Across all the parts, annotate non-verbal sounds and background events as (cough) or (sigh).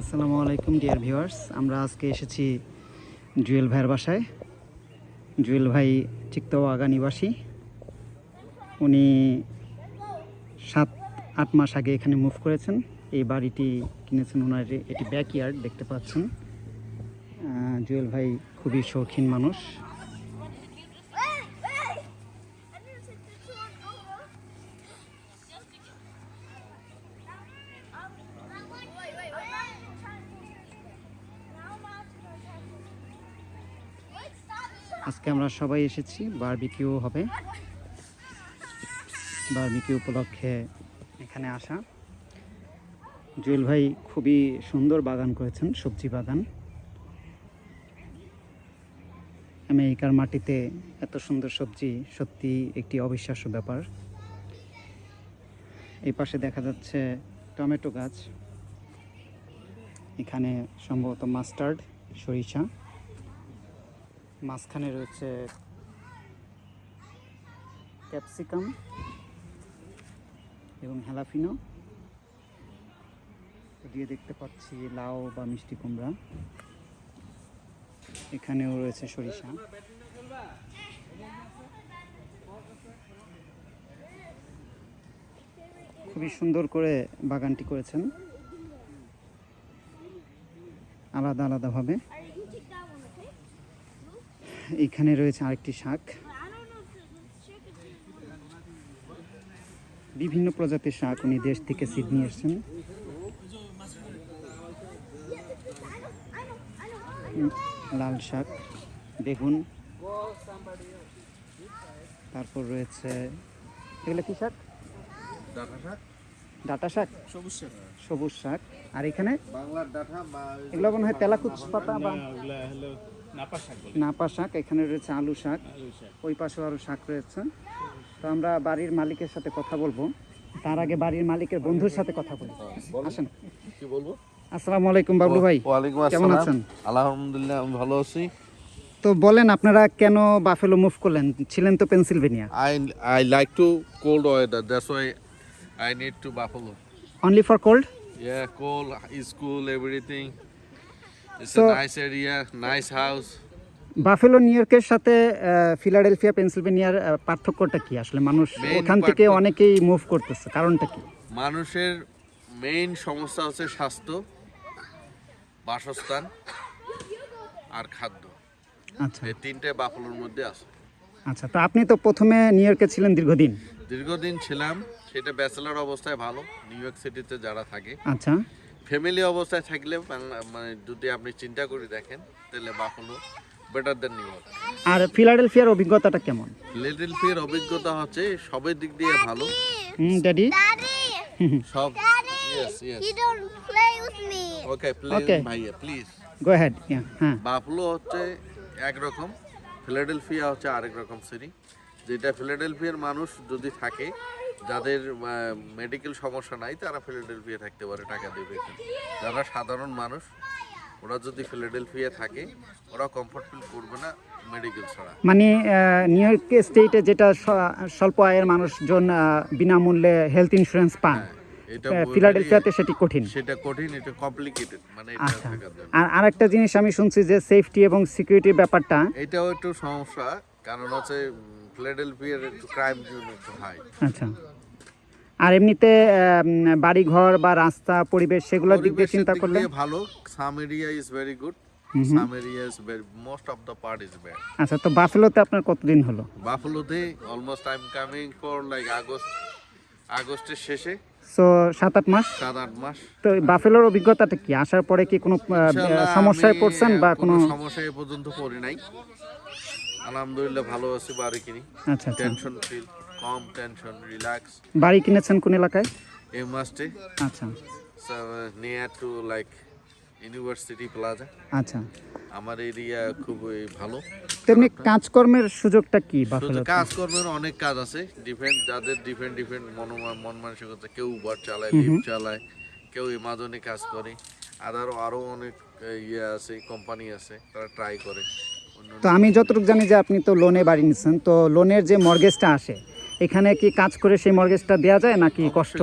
আসসালামু আলাইকুম, dear viewers. আমরা আজকে এসেছি জুয়েল ভাইয়ের বাসায়। জুয়েল ভাই চিক্তওয়াগা নিবাসী। উনি সাত, আট মাস আগে এখানে মুভ করেছেন। এই বাড়িটি কিনেছেন ওনার এটি ব্যাকইয়ার্ড, দেখতে পাচ্ছেন। জুয়েল ভাই খুবই শৌখিন মানুষ। আজকে আমরা সবাই এসেছি বারবিকিউ হবে। বারবিকিউ উপলক্ষে এখানে আসা। জুয়েল ভাই খুবই সুন্দর বাগান করেছেন, সবজি বাগান। আমেরিকার মাটিতে এত সুন্দর সবজি সত্যি একটি অবিশ্বাস্য ব্যাপার। এই পাশে দেখা যাচ্ছে টমেটো গাছ। এখানে সম্ভবত মাস্টার্ড সরিষা। মাঝখানে রয়েছে ক্যাপসিকাম এবং হ্যালাফিনো। দিয়ে দেখতে পাচ্ছি লাউ বা মিষ্টি কুমড়া। এখানেও রয়েছে সরিষা। খুবই সুন্দর করে বাগানটি করেছেন। আলাদা আলাদাভাবে। এখানে রয়েছে আরেকটি শাক। বিভিন্ন প্রজাতির শাক উনি দেশ থেকে সিডনি এসেছেন. লাল শাক বেগুন। তারপর রয়েছে এগুলো কি শাক? ডাটা শাক। ডাটা শাক? সবুজ শাক। সবুজ শাক। আর এখানে? বাংলার ডাটা এগুলো মনে হয় তেলাকুচ পাতা বা নাপা শাক বলে। নাপা শাক এখানে রয়েছে আলু শাক। আলু শাক। ওই পাশেও আরও শাক রয়েছে। তো আমরা বাড়ির মালিকের সাথে কথা বলব। তার আগে বাড়ির মালিকের বন্ধুর সাথে কথা বলব আসেন। কি বলব? আসসালামু আলাইকুম বাবলু ভাই। ওয়ালাইকুম কেমন আছেন? আলহামদুলিল্লাহ আমি ভালো আছি। তো বলেন আপনারা কেন বাফেলো মুভ করলেন? ছিলেন তো Pennsylvania. I I like to cold weather that's why I need to Buffalo only for cold Yeah, cold is cool, everything. It's So- a nice area, nice house. Buffalo New ইয়র্কের সাথে Philadelphia পেনসিলভেনিয়ার পার্থক্যটা কি? আসলে মানুষ ওখান থেকে অনেকেই move করতেছে কারণটা কি? মানুষের মেইন সমস্যা হচ্ছে স্বাস্থ্য বাসস্থান আর খাদ্য। আচ্ছা। এই তিনটে বাফলোর মধ্যে আছে। আচ্ছা তো আপনি তো প্রথমে নিউ ইয়র্কে ছিলেন দীর্ঘদিন? দীর্ঘদিন ছিলাম সেটা ব্যাচেলার অবস্থায় ভালো নিউ ইয়র্ক সিটিতে যারা থাকে। আচ্ছা। ফ্যামিলি অবস্থায় থাকলে মানে যদি আপনি চিন্তা করে দেখেন তাহলে বাফলো বেটার দেন নিউ আর ফিলাডেলফিয়ার অভিজ্ঞতাটা কেমন? লিটল ফির অভিজ্ঞতা হচ্ছে সবের দিক দিয়ে ভালো। হুম ড্যাডি সব yes yes you don't play with me. Okay. Please ভাইয়া প্লিজ গো হ্যাড হ্যাঁ। বাফলো হচ্ছে একরকম ফিলাডেলফিয়া হচ্ছে আরেক রকম সিটি যেটা ফিলাডেলফিয়ার মানুষ যদি থাকে যাদের মেডিকেল সমস্যা নাই তারা ফিলাডেলফিয়া থাকতে পারে টাকা দেবে যারা সাধারণ মানুষ ওরা যদি ফিলাডেলফিয়া থাকে ওরা কমফর্ট ফিল করবে না মেডিকেল ছাড়া। মানে নিউ ইয়র্ক স্টেটে যেটা স্বল্প আয়ের মানুষজন বিনামূল্যে হেলথ ইন্স্যুরেন্স পান হ্যাঁ, ফিলাডেলফিয়াতে সেটি কঠিন। সেটা কঠিন এটা কমপ্লিকেটেড মানে আচ্ছা। আর আরেকটা জিনিস আমি শুনছি যে সেফটি এবং সিকিউরিটির ব্যাপারটা এটাও একটু সমস্যা। কারণ হচ্ছে ফিলাডেলফিয়ার একটু ক্রাইম একটু হাই আচ্ছা। আর এমনিতে বাড়ি ঘর বা রাস্তা পরিবেশ সেগুলোর দিক দিয়ে চিন্তা করলে? ভালো। Some area is very good. Some area is very most of the part is bad আচ্ছা তো বাফেলোতে আপনার কতদিন হলো? বাফলোতে almost I am coming for like August আগস্টের শেষে। সো সাত আট মাস? সাত আট মাস। তো বাফেলোর অভিজ্ঞতাটা কি? আসার পরে কি কোনো সমস্যায় পড়ছেন বা কোনো সমস্যায় পর্যন্ত পড়ি নাই। আলহামদুলিল্লাহ ভালো আছি বাড়ি কিনি। আচ্ছা টেনশন ফিল কম টেনশন রিল্যাক্স বাড়ি কিনেছেন কোন এলাকায়? এ মাস্টে আচ্ছা near to like university plaza আচ্ছা। আমার এরিয়া খুবই ভালো। তেমনি কাজকর্মের সুযোগটা কি কাজকর্মের অনেক কাজ আছে। ডিফারেন্ট যাদের ডিফারেন্ট ডিফারেন্ট মন মন মানসিকতা কেউ উবার চালায় লিফট চালায় কেউ এমাজনে কাজ করে। আদারও আরও অনেক ইয়ে আছে কোম্পানি আছে তারা ট্রাই করে। তো আমি যতটুকু জানি যে আপনি তো লোনে বাড়ি নিচ্ছেন তো লোনের যে মর্গেজটা আসে এখানে কি কাজ করে সেই মর্গেজটা দেওয়া যায় নাকি কষ্ট।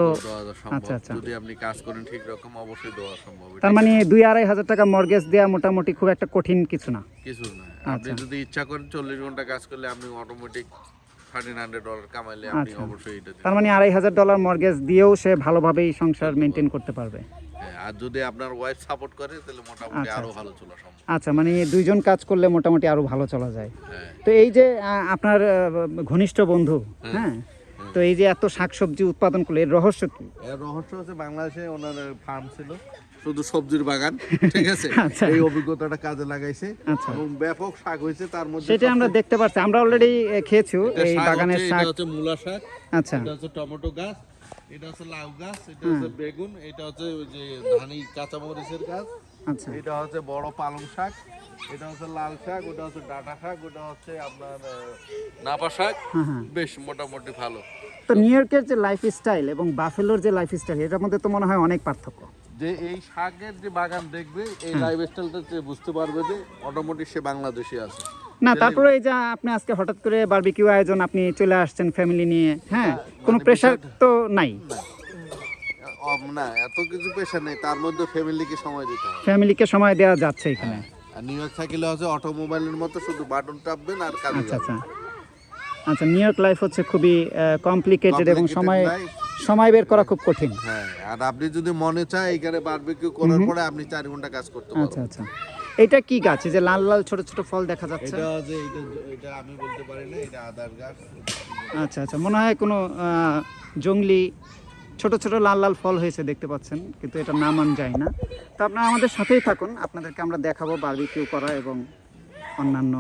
আচ্ছা, আচ্ছা। যদি আপনি কাজ করেন ঠিক রকম অবশ্যই দেওয়া সম্ভব তার মানে দুই আড়াই হাজার টাকা মর্গেজ দেওয়া মোটামুটি খুব একটা কঠিন কিছু না কিছু না আপনি আচ্ছা। যদি ইচ্ছা করেন চল্লিশ ঘণ্টা কাজ করলে আপনি অটোমেটিক থার্টিন হান্ড্রেড ডলার কামাইলে আপনি আচ্ছা। অবশ্যই এটা তার মানে আড়াই হাজার ডলার মর্গেজ দিয়েও সে ভালোভাবেই সংসার মেনটেন করতে পারবে। হ্যাঁ, আর যদি আপনার ওয়াইফ সাপোর্ট করে তাহলে মোটামুটি আচ্ছা, আরও আচ্ছা। ভালো চলা সম্ভব। আচ্ছা মানে দুইজন কাজ করলে মোটামুটি আরও ভালো চলা যায়। হ্যাঁ। তো এই যে আপনার ঘনিষ্ঠ বন্ধু হ্যাঁ তো এই যে এত শাকসবজি উৎপাদন করলে এর রহস্য কি? এর রহস্য হচ্ছে বাংলাদেশে ওনার ফার্ম ছিল। শুধু সবজির বাগান (laughs) ঠিক আছে? আচ্ছা। এই অভিজ্ঞতাটা কাজে লাগাইছে। আচ্ছা। এবং ব্যাপক শাক হয়েছে তার মধ্যে সেটা আমরা দেখতে পাচ্ছি আমরা অলরেডি খেয়েছি এই বাগানের শাক এটা হচ্ছে মূলা শাক আচ্ছা। এটা হচ্ছে টমেটো গাছ এটা হচ্ছে লাউ গাছ এটা হচ্ছে বেগুন এটা হচ্ছে ওই যে ধানি কাঁচামরিচের গাছ আচ্ছা। এটা হচ্ছে বড় পালং শাক এটা হচ্ছে লাল শাক ওটা হচ্ছে ডাটা শাক ওটা হচ্ছে আপনার নাপা শাক হ্যাঁ হ্যাঁ। বেশ মোটামুটি ভালো। তো নিউ ইয়র্কের যে লাইফ স্টাইল এবং বাফেলোর যে লাইফ স্টাইল এটার মধ্যে তো মনে হয় অনেক পার্থক্য। যে এই শাকের যে বাগান দেখবে এই লাইফ স্টাইলটা বুঝতে পারবে যে অটোমেটিক সে বাংলাদেশে আছে। না তারপরে এই যে আপনি আজকে হঠাৎ করে বারবিকিউ আয়োজন আপনি চলে আসছেন ফ্যামিলি নিয়ে হ্যাঁ? কোনো মানে প্রেশার তো নাই? না এত কিছু পেশা নেই তার মধ্যে ফ্যামিলিকে সময় দিতে হবে। ফ্যামিলিকে সময় দেওয়া যাচ্ছে এখানে। আর নিউ ইয়র্ক থাকলে হচ্ছে অটোমোবাইলের মতো শুধু বাটন টাপবেন আর কাজে আচ্ছা আচ্ছা। আচ্ছা নিউ ইয়র্ক লাইফ হচ্ছে খুবই কমপ্লিকেটেড এবং সময়। সময় বের করা খুব কঠিন। হ্যাঁ আর আপনি যদি মনে চায় এখানে বারবিকিউ করার পরে আপনি চার ঘণ্টা কাজ করতে আচ্ছা পারবেন। আচ্ছা এটা কি গাছ? যে লাল লাল ছোট ছোট ফল দেখা যাচ্ছে। এটা যে এটা এটা আমি বলতে পারি না এটা আদার গাছ। আচ্ছা আচ্ছা। মনে হয় কোনো জংলি ছোট ছোট লাল লাল ফল হয়েছে দেখতে পাচ্ছেন কিন্তু এটা নাম আমি যাই না। তো আপনারা আমাদের সাথেই থাকুন। আপনাদেরকে আমরা দেখাবো বারবিকিউ করা এবং অন্যান্য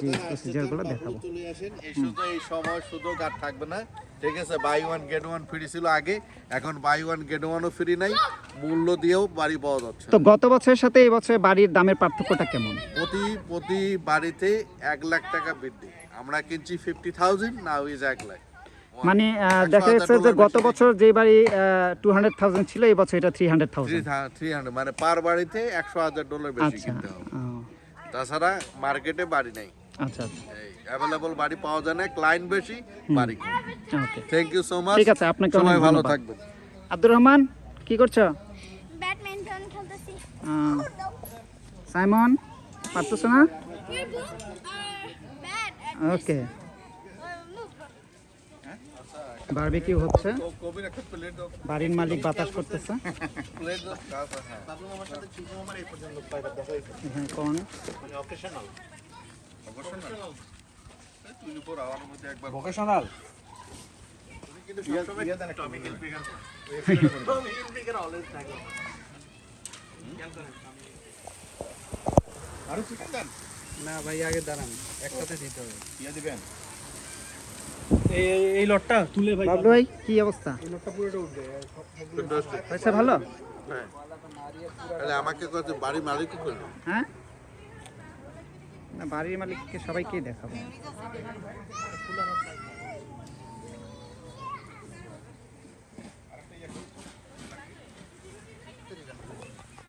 যে প্রসিজারগুলো দেখাবো। এই সময় সুযোগ আর থাকবে না। ঠিক আছে buy one get one free ছিল আগে এখন বাই ওয়ান গেট ওয়ানও ফ্রি নাই মূল্য দিয়েও বাড়ি পাওয়া যাচ্ছে তো গত বছরের সাথে এই বছর বাড়ির দামের পার্থক্যটা কেমন? প্রতি প্রতি বাড়িতে এক লাখ টাকা বৃদ্ধি। আমরা কিনছি ফিফটি থাউজেন্ড নাও ইজ এক লাখ। মানে দেখা যাচ্ছে যে গত বছর যে বাড়ি টু হান্ড্রেড থাউজেন্ড ছিল এই বছর এটা three hundred thousand three hundred মানে পার বাড়িতে একশো হাজার ডলার বেশি আচ্ছা। কিনতে হবে। তাছাড়া মার্কেটে বাড়ি নাই। আচ্ছা আচ্ছা। এই অ্যাভেলেবল বাড়ি পাওয়া যায় না ক্লায়েন্ট বেশি বাড়ি okay thank you so much ঠিক আছে, আপনাকে সবাই ভালো থাকবেন। আব্দুর রহমান কি করছ? ব্যাডমিন্টন খেলতেছি। সাইমন পারতেছো না? ওকে. বারবিকিউ হচ্ছে। বাড়ির মালিক বাতাস করতেছে। হ্যাঁ। এখানে কোন? তুই উপর আমার মধ্যে একবার ভোকেশনাল না ভাই আগে দাঁড়ান। একসাথে দিতে হবে। ইয়ে দিবেন? এই লটটা তুলে ভাই বাবলু ভাই কি অবস্থা? এই লটটা পুরোটা উঠবে। পয়সা ভালো? হ্যাঁ। তাহলে আমাকে কত বাড়ি মালিক কি করল হ্যাঁ? না বাড়ির মালিককে সবাইকে দেখাবো।